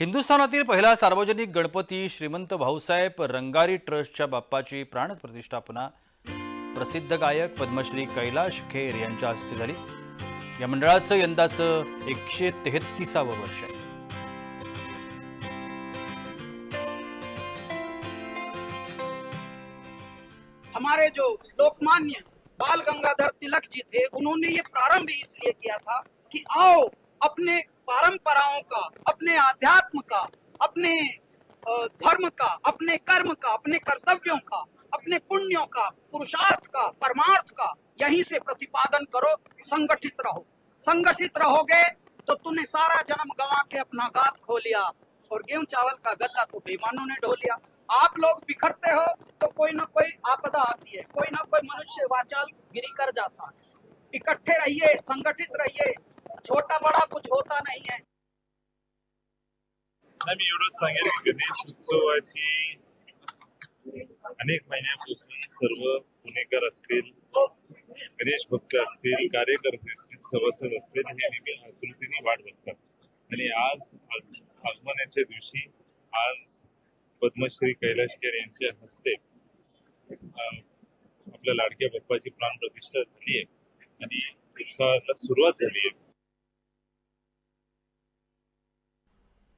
हिंदुस्थानातील पहिला सार्वजनिक गणपती श्रीमंत भाऊसाहेब रंगारी ट्रस्टच्या बाप्पाची प्राणप्रतिष्ठापना प्रसिद्ध गायक पद्मश्री कैलाश खेर यांच्या हस्ते झाली. या मंडळाचं यंदाचं एकशे तेहतीसावं वर्ष आहे. हमारे जो लोकमान्य बाल गंगाधर तिलक जी थे उन्होंने ये प्रारंभ इसलिए किया था कि आओ अपने परंपराओं का, अपने आध्यात्म का, अपने धर्म का, अपने कर्म का, अपने कर्तव्यों का, अपने पुण्यों का, पुरुषार्थ का, परमार्थ का, यहीं से प्रतिपादन करो, संगठित रहो। संगठित रहोगे तो तूने सारा जन्म गंवा के अपना गात खो लिया और गेहूँ चावल का गल्ला तो बेईमानों ने ढो लिया। आप लोग बिखरते हो तो कोई ना कोई आपदा आती है, कोई ना कोई मनुष्य वाचाल गिरी कर जाता इकट्ठे रहिए, संगठित रहिए छोटा बड़ा कुछ होता नहीं है। मी एवढंच सांगेन की गणेश उत्सवाची अनेक महिन्यापासून सर्व पुणेकर असतील गणेश भक्त असतील कार्यकर्ते असतील सभासद असतील हे नेहमी आकृतीने वाट बघतात. आणि आज आगमनाच्या दिवशी आज पद्मश्री कैलाश यांच्या हस्ते आपल्या लाडक्या बाप्पाची प्राणप्रतिष्ठा झाली आहे. आणि उत्सवाला सुरुवात झाली आहे.